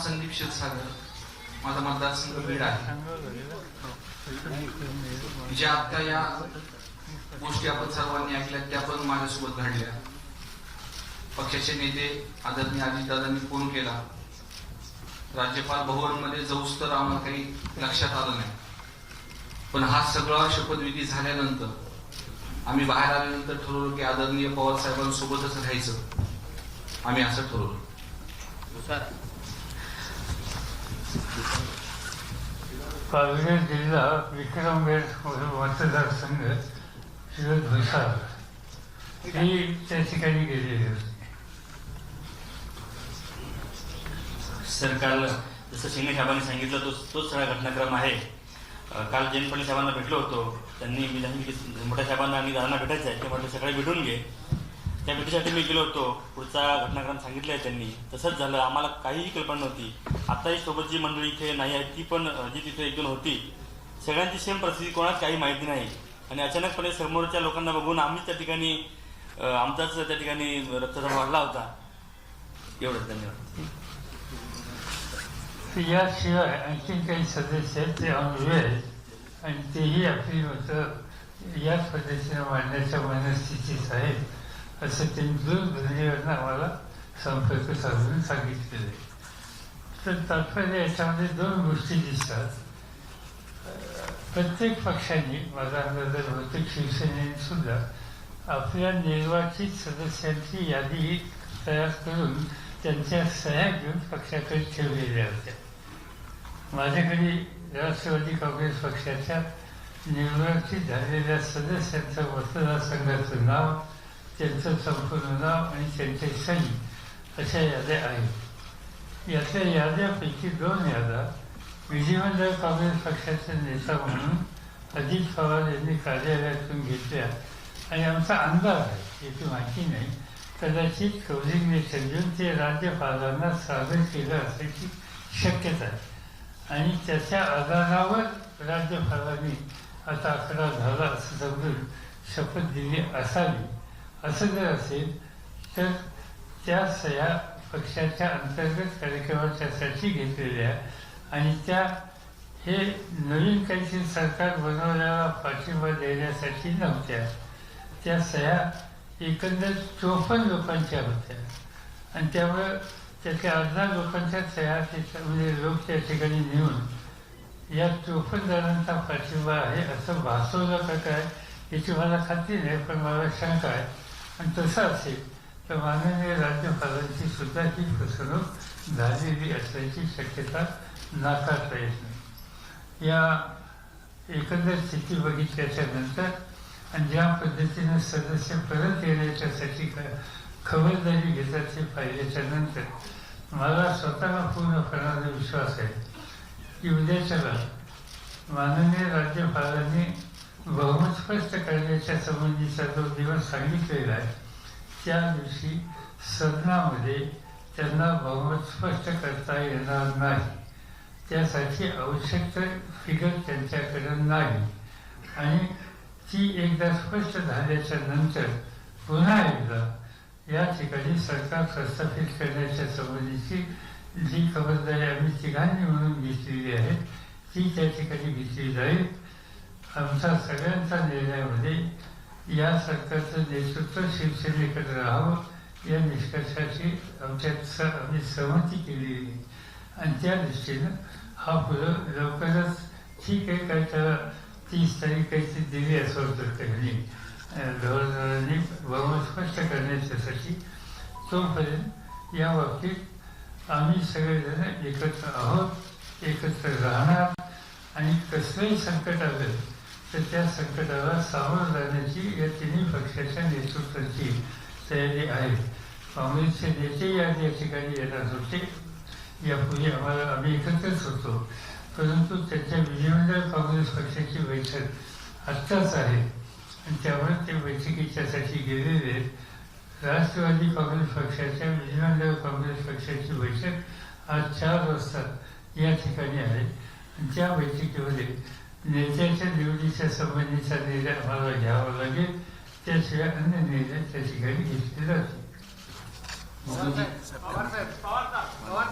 संदीप क्षीरसागर. माझा मतदारसंघ बीड आहे. ज्या आता या गोष्टी आपण सर्वांनी ऐकल्या त्या पण माझ्यासोबत घडल्या. पक्षाचे नेते आदरणीय अजितदादांनी फोन केला. राज्यपाल भवनमध्ये जाऊस तर आम्हाला काही लक्षात आलं नाही. पण हा सगळा शपथविधी झाल्यानंतर आम्ही बाहेर आल्यानंतर ठरवलं की आदरणीय पवार साहेबांसोबतच राहायचं. आम्ही असं ठरवलं. पालघर जिल्हा विक्रमगड मतदारसंघ शिवत भुसार ही त्या ठिकाणी गेलेली होती. सर काल जसं शिंदे साहेबांनी सांगितलं तो तोच सगळा घटनाक्रम आहे. काल जैन पाटील साहेबांना भेटलो होतो. त्यांनी मी सांगितलं मोठ्या साहेबांना आणि दादांना भेटायचं आहे. ते म्हटलं सगळे भेटून घे. त्या भेटीसाठी मी गेलो होतो. पुढचा घटनाक्रम सांगितलं आहे त्यांनी. तसंच झालं. आम्हाला काहीही कल्पना नव्हती. आताही सोबत जी मंडळी इथे नाही आहे ती पण जी तिथे एक दोन होती. सगळ्यांची सेम परिस्थिती कोणाच काही माहिती नाही. आणि अचानकपणे समोरच्या लोकांना बघून आम्ही त्या ठिकाणी आमचाच त्या ठिकाणी रक्तदाब वाढला होता. एवढंच. धन्यवाद. याशिवाय आणखी काही सदस्य आहेत ते अनुभवी आहेत. आणि तेही आपली मतं याच पद्धतीने मांडण्याच्या मनस्थितीत आहेत. असे त्यांनी दूरध्वनीवरनं आम्हाला संपर्क साधून सांगितलेले तर तात्पर्य याच्यामध्ये दोन गोष्टी दिसतात प्रत्येक पक्षांनी माझा अंदाज आहे बहुतेक शिवसेनेने सुद्धा आपल्या निर्वाचित सदस्यांची यादी तयार करून त्यांच्या सह्या घेऊन पक्षाकडे ठेवलेल्या होत्या माझ्याकडे राष्ट्रवादी काँग्रेस पक्षाच्या निर्वाचित झालेल्या सदस्यांचं मतदारसंघाचं नाव त्यांचं संपूर्ण नाव आणि त्यांचे सही अशा याद्या आहेत. यातल्या याद्यापैकी दोन याद्या विधिमंडळ काँग्रेस पक्षाचे नेता म्हणून अजित पवार यांनी कार्यालयातून घेतल्या आणि आमचा अंदाज आहे याची माहिती नाही. कदाचित कौलिंगने घेऊन ते राज्यपालांना सादर केलं असल्याची शक्यता आहे. आणि त्याच्या आधारावर राज्यपालांनी आता आकडा झाला असं समजून शपथ दिली असावी. असं जर असेल तर त्या सह्या पक्षाच्या अंतर्गत कार्यक्रमाच्यासाठी घेतलेल्या आणि त्या हे नवीन काहीतरी सरकार बनवण्याला पाठिंबा देण्यासाठी नव्हत्या. त्या सह्या एकंदर चोपन्न लोकांच्या होत्या. आणि त्यामुळं त्याच्या अर्धा लोकांच्या सह्या म्हणजे लोक त्या ठिकाणी नेऊन या चोपन्न जणांचा पाठिंबा आहे असं भासवलं का काय याची मला खात्री नाही पण मला शंका आहे. आणि तसं असेल तर माननीय राज्यपालांची सुद्धा ही फसवणूक झालेली असल्याची शक्यता नाकारता येत नाही. या एकंदर स्थिती बघितल्याच्या नंतर आणि ज्या पद्धतीने सदस्य परत येण्याच्यासाठी ख- खबरदारी घेतात ते पाहिल्याच्या नंतर मला स्वतःला पूर्णपणाने विश्वास आहे की उद्याच्याला माननीय राज्यपालांनी बहुमत स्पष्ट करण्याच्या संबंधीचा जो दिवस सांगितलेला आहे. त्या दिवशी सदनामध्ये त्यांना बहुमत स्पष्ट करता येणार नाही. त्यासाठी आवश्यक फिगर त्यांच्याकडे नाही. आणि ती एकदा स्पष्ट झाल्याच्यानंतर पुन्हा एकदा या ठिकाणी सरकार प्रस्थापित करण्याच्या संबंधीची जी खबरदारी आम्ही तिघांनी म्हणून घेतलेली आहे ती त्या ठिकाणी घेतली जाईल. आमचा सगळ्यांचा निर्णयामध्ये म्हणजे या सरकारचं नेतृत्व शिवसेनेकडे राहावं या निष्कर्षाची आमच्यात स आम्ही सहमती केलेली. आणि त्या दृष्टीनं हा फुलं लवकरच ठीक आहे काय त्याला तीस तारीख काहीतरी दिली असं होतं त्यांनी गव्हर्नरांनी बहुमत स्पष्ट करण्याच्यासाठी तोपर्यंत या बाबतीत आम्ही सगळेजण एकत्र आहोत एकत्र राहणार आणि कसलंही संकट आलं तर त्या संकटाला सामोरं जाण्याची या तिन्ही पक्षाच्या नेतृत्वाची तयारी आहे. काँग्रेसचे नेते या या ठिकाणी येणार होते. यापूर्वी आम्हाला आम्ही एकत्रच होतो. परंतु त्यांच्या विधिमंडळ काँग्रेस पक्षाची बैठक आत्ताच आहे. आणि त्यामुळे ते बैठकीच्यासाठी गेलेले राष्ट्रवादी काँग्रेस पक्षाच्या विधिमंडळ काँग्रेस पक्षाची बैठक आज चार वाजता या ठिकाणी आहे. आणि त्या बैठकीमध्ये नेत्याच्या निवडीच्या संबंधीचा निर्णय आम्हाला घ्यावा लागेल त्याशिवाय अन्य निर्णय त्या ठिकाणी घेतले जातील पवार